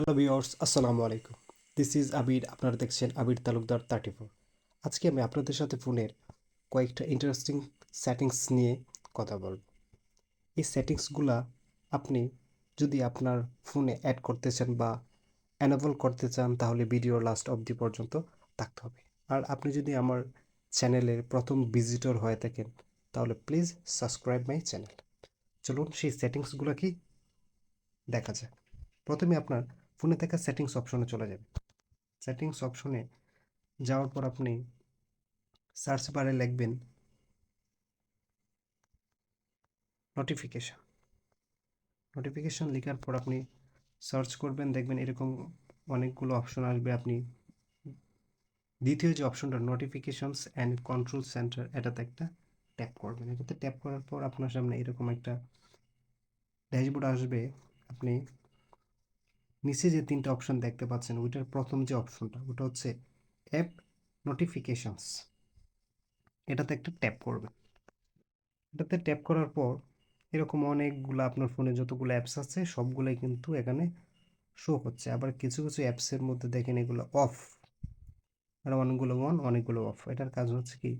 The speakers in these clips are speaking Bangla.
হ্যালো ভিওর্স আসসালামু আলাইকুম। দিস ইজ আবির আপনারা দেখছেন আবির তালুকদার থার্টি ফোর আজকে আমি আপনাদের সাথে ফোনের কয়েকটা ইন্টারেস্টিং সেটিংস নিয়ে কথা বলব। এই সেটিংসগুলা আপনি যদি আপনার ফোনে অ্যাড করতে চান বা অ্যানেবল করতে চান, তাহলে ভিডিও লাস্ট অবধি পর্যন্ত থাকতে হবে। আর আপনি যদি আমার চ্যানেলের প্রথম ভিজিটর হয়ে থাকেন, তাহলে প্লিজ সাবস্ক্রাইব মাই চ্যানেল চলুন সেই সেটিংসগুলো কি দেখা যায় প্রথমে আপনার ফোনে থাকা সেটিংস অপশনে চলে যাবে। সেটিংস অপশনে যাওয়ার পর আপনি সার্চ বারে লিখবেন নোটিফিকেশন নোটিফিকেশন লেখার পর আপনি সার্চ করবেন, দেখবেন এরকম অনেকগুলো অপশন আসবে। আপনি দ্বিতীয় যে অপশনটা নোটিফিকেশনস অ্যান্ড কন্ট্রোল সেন্টার এটাতে একটা ট্যাপ করবেন। এটাতে ট্যাপ করার পর আপনার সামনে এরকম একটা ড্যাশবোর্ড আসবে। আপনি নিচে যে তিনটা অপশন দেখতে পাচ্ছেন, ওইটার প্রথম যে অপশনটা ওটা হচ্ছে অ্যাপ নোটিফিকেশনস এটাতে একটা ট্যাপ করবেন এটাতে ট্যাপ করার পর এরকম অনেকগুলো আপনার ফোনে যতগুলো অ্যাপস আছে, সবগুলোই কিন্তু এখানে শো হচ্ছে আবার কিছু কিছু অ্যাপসের মধ্যে দেখেন এগুলো অফ আর অনেকগুলো অন অনেকগুলো অফ এটার কাজ হচ্ছে কি,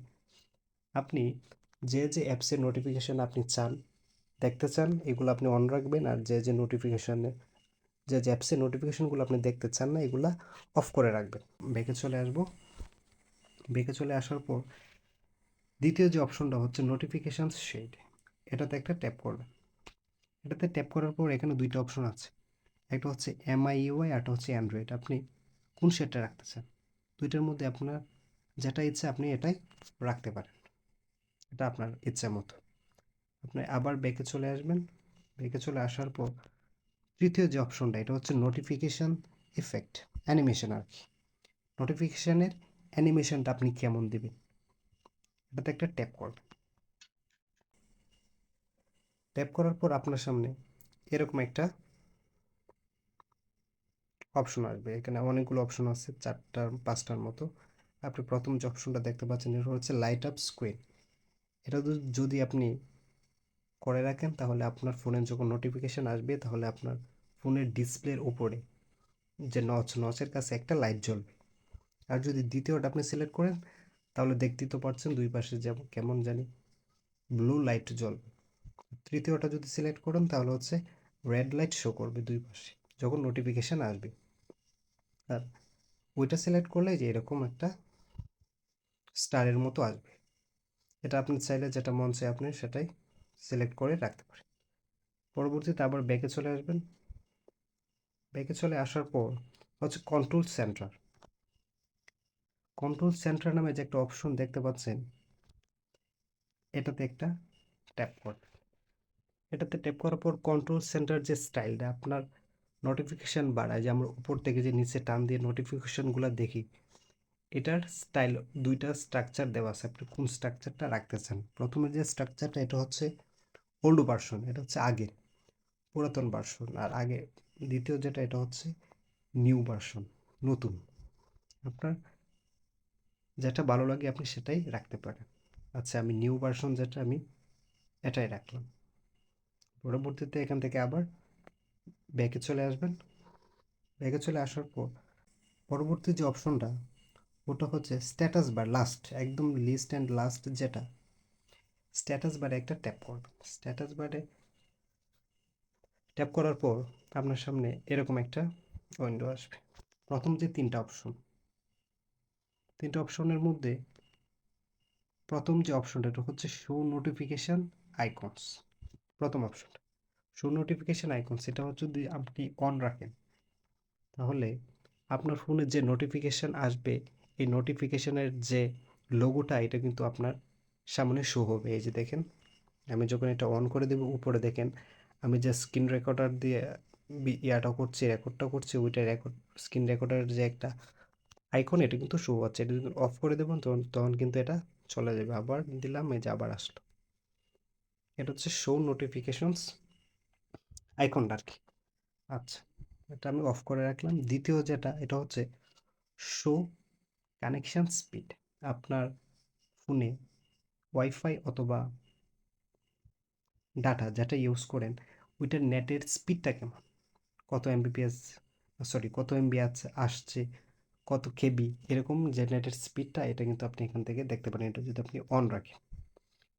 আপনি যে যে অ্যাপসের নোটিফিকেশান আপনি চান, দেখতে চান, এগুলো আপনি অন রাখবেন আর যে যে নোটিফিকেশানে যে অ্যাপসের নোটিফিকেশনগুলো আপনি দেখতে চান না, এগুলা অফ করে রাখবেন। বেঁকে চলে আসব। বেঁকে চলে আসার পর দ্বিতীয় যে অপশনটা হচ্ছে নোটিফিকেশান শেড এটাতে একটা ট্যাপ করবেন। এটাতে ট্যাপ করার পর এখানে দুইটা অপশন আছে। একটা হচ্ছে এমআইইউআই আর একটা হচ্ছে অ্যান্ড্রয়েড আপনি কোন শেডটা রাখতে চান? দুইটার মধ্যে আপনার যেটা ইচ্ছে আপনি এটাই রাখতে পারেন। এটা আপনার ইচ্ছা মতো। আপনি আবার বেঁকে চলে আসবেন। বেঁকে চলে আসার পর তৃতীয় যে অপশনটা, এটা হচ্ছে নোটিফিকেশান ইফেক্ট অ্যানিমেশন আর কি। নোটিফিকেশানের অ্যানিমেশনটা আপনি কেমন দেবেন? এটাতে একটা ট্যাপ করবেন। ট্যাপ করার পর আপনার সামনে এরকম একটা অপশন আসবে। এখানে অনেকগুলো অপশন আছে, চারটার, পাঁচটার মতো। আপনি প্রথম যে অপশনটা দেখতে পাচ্ছেন, এটা হচ্ছে লাইট আপ স্ক্রিন এটা যদি আপনি করে রাখেন, তাহলে আপনার ফোনে যখন নোটিফিকেশান আসবে, তাহলে আপনার ফোনের ডিসপ্লের উপরে যে নচ, নচের কাছে একটা লাইট জ্বলবে। আর যদি দ্বিতীয়টা আপনি সিলেক্ট করেন, তাহলে দেখতেই তো পারছেন দুই পাশে যেমন কেমন জানি ব্লু লাইট জ্বলবে। তৃতীয়টা যদি সিলেক্ট করেন, তাহলে হচ্ছে রেড লাইট শো করবে দুই পাশে, যখন নোটিফিকেশান আসবে। আর ওইটা সিলেক্ট করলে যে এরকম একটা স্টারের মতো আসবে। এটা আপনি চাইলে যেটা মন চাই আপনি সেটাই সিলেক্ট করে রাখতে পারেন। পরবর্তীতে আবার ব্যাকে চলে আসবেন। ব্যাকে চলে আসার পর হচ্ছে কন্ট্রোল সেন্টার কন্ট্রোল সেন্টার নামে যে একটা অপশন দেখতে পাচ্ছেন, এটাতে একটা ট্যাপ করবেন এটাতে ট্যাপ করার পর কন্ট্রোল সেন্টার যে স্টাইলটা আপনার নোটিফিকেশান বাড়ায়, যে আমরা উপর থেকে যে নিচে টান দিয়ে নোটিফিকেশানগুলো দেখি, এটার স্টাইল দুইটা স্ট্রাকচার দেওয়া আছে। আপনি কোন স্ট্রাকচারটা রাখতে চান প্রথমে যে স্ট্রাকচারটা এটা হচ্ছে ওল্ড ভার্সন এটা হচ্ছে আগের পুরাতন ভার্সন আর আগে দ্বিতীয় যেটা, এটা হচ্ছে নিউ ভার্সন নতুন। আপনার যেটা ভালো লাগে আপনি সেটাই রাখতে পারেন। আচ্ছা আমি নিউ ভার্সন যেটা আমি, এটাই রাখলাম। পরবর্তীতে এখান থেকে আবার ব্যাকে চলে আসবেন। ব্যাকে চলে আসার পর পরবর্তী যে অপশনটা ওটা হচ্ছে স্ট্যাটাস বার লাস্ট একদম লিস্ট অ্যান্ড লাস্ট যেটা স্ট্যাটাস বারে একটা ট্যাপ করবেন। স্ট্যাটাস বারে ট্যাপ করার পর আপনার সামনে এরকম একটা উইন্ডো আসবে। প্রথম যে তিনটা অপশন তিনটা অপশনের মধ্যে প্রথম যে অপশনটা এটা হচ্ছে শো নোটিফিকেশান আইকনস প্রথম অপশনটা শো নোটিফিকেশান আইকনস এটা হচ্ছে যদি আপনি অন রাখেন, তাহলে আপনার ফোনে যে নোটিফিকেশান আসবে, এই নোটিফিকেশানের যে লোগোটা এটা কিন্তু আপনার সামনে শো হবে। এই যে দেখেন, আমি যখন এটা অন করে দেবো, উপরে দেখেন আমি যে স্ক্রিন রেকর্ডার দিয়ে ইয়াটা করছি, রেকর্ডটা করছি, ওইটা রেকর্ড স্ক্রিন রেকর্ডার যে একটা আইকন এটা কিন্তু শো হচ্ছে। এটা যদি অফ করে দেবেন তখন তখন কিন্তু এটা চলে যাবে। আবার দিলাম, এই যে আবার আসলো। এটা হচ্ছে শো নোটিফিকেশনস আইকনটা আর কি আচ্ছা এটা আমি অফ করে রাখলাম। দ্বিতীয় যেটা, এটা হচ্ছে শো কানেকশান স্পিড আপনার ফোনে ওয়াইফাই অথবা ডাটা যেটা ইউজ করেন, ওইটার নেটের স্পিডটা কেমন? কত এমবিপিএস সরি কত এমবি আছে আসছে, কত কেবি এরকম যে নেটের স্পিডটা এটা কিন্তু আপনি এখান থেকে দেখতে পারেন, এটা যদি আপনি অন রাখেন।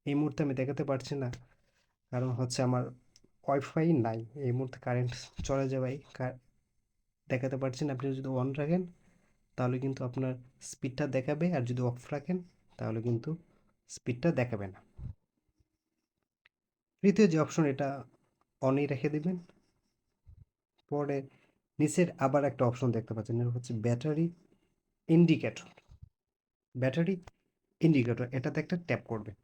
এই মুহূর্তে আমি দেখাতে পারছি না, কারণ হচ্ছে আমার ওয়াইফাই নাই, এই মুহূর্তে কারেন্ট চলে যাওয়ায় দেখাতে পারছি না। আপনি যদি অন রাখেন, তাহলে কিন্তু আপনার স্পিডটা দেখাবে, আর যদি অফ রাখেন, তাহলে কিন্তু স্পিডটা দেখাবে না। তৃতীয় যে অপশন এটা অনই রেখে দেবেন। পরে নিচের আবার একটা অপশন দেখতে পাচ্ছেন, এটা হচ্ছে ব্যাটারি ইন্ডিকেটর ব্যাটারি ইন্ডিকেটর এটাতে একটা ট্যাপ করবেন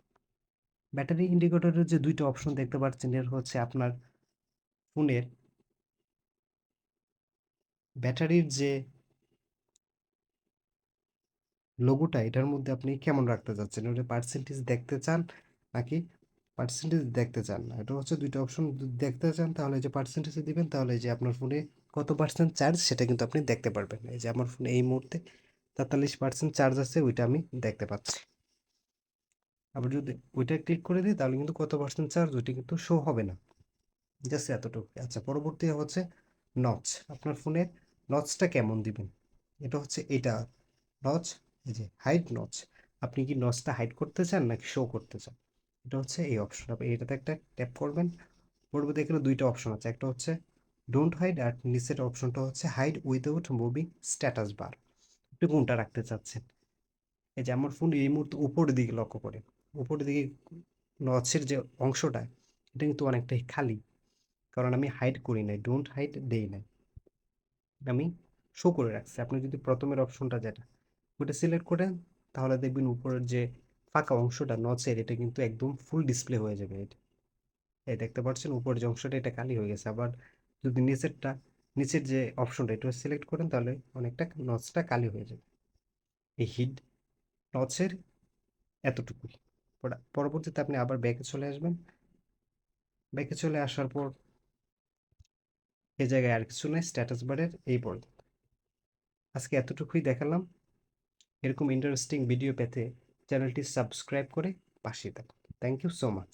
ব্যাটারি ইন্ডিকেটরের যে দুইটা অপশন দেখতে পাচ্ছেন, এর হচ্ছে আপনার ফোনের ব্যাটারির যে লোগোটা এটার মধ্যে আপনি কেমন রাখতে চাচ্ছেন? ওটা পার্সেন্টেজ দেখতে চান নাকি পার্সেন্টেজ দেখতে চান না। এটা হচ্ছে দুইটা অপশন দেখতে চান, তাহলে যে পার্সেন্টেজে দিবেন, তাহলে যে আপনার ফোনে কত পার্সেন্ট চার্জ সেটা কিন্তু আপনি দেখতে পারবেন। এই যে আমার ফোনে এই মুহূর্তে তেতাল্লিশ পার্সেন্ট চার্জ আছে, ওইটা আমি দেখতে পাচ্ছি। আবার যদি ওইটা ক্লিক করে দিই, তাহলে কিন্তু কত পার্সেন্ট চার্জ ওইটা কিন্তু শো হবে না। জাস্ট এতটুকু আচ্ছা পরবর্তী হচ্ছে নচ আপনার ফোনের নচটা কেমন দিবেন? এটা হচ্ছে এটা নচ এই যে হাইড নচ আপনি কি নচটা হাইড করতে চান, নাকি শো করতে চান? এটা হচ্ছে এই অপশন আপনি এটাতে একটা ট্যাপ করবেন পরবর্তী এখানে দুইটা অপশন আছে। একটা হচ্ছে ডোন্ট হাইড আর নিচের অপশনটা হচ্ছে hide without moving status bar আপনি কোনটা রাখতে চাচ্ছেন? এই যে আমার ফোন এই মুহূর্তে উপরের দিকে লক্ষ্য করে উপরের দিকে নচের যে অংশটা, এটা কিন্তু অনেকটাই খালি। কারণ আমি হাইড করি নাই ডোন্ট হাইড দেই নাই। আমি শো করে রাখছি। আপনি যদি প্রথমের অপশনটা যেটা, ওটা সিলেক্ট করেন, তাহলে দেখবেন উপরের যে ফাঁকা অংশটা নচের, এটা কিন্তু একদম ফুল ডিসপ্লে হয়ে যাবে এটা। এই দেখতে পাচ্ছেন, উপরের যে অংশটা, এটা কালি হয়ে গেছে। আবার যদি নিচেরটা, নিচের যে অপশনটা এটা সিলেক্ট করেন, তাহলে অনেকটা নচটা কালি হয়ে যাবে। এই হিট নচের এতটুকুই। পরবর্তীতে আপনি আবার ব্যাকে চলে আসবেন। ব্যাকে চলে আসার পর এ জায়গায় আর কিছু নেই স্ট্যাটাস বারের এই পর্যন্ত আজকে এতটুকুই দেখালাম। এরকম ইন্টারেস্টিং ভিডিও পেতে চ্যানেলটি সাবস্ক্রাইব করে পাশে থাকুন। Thank you so much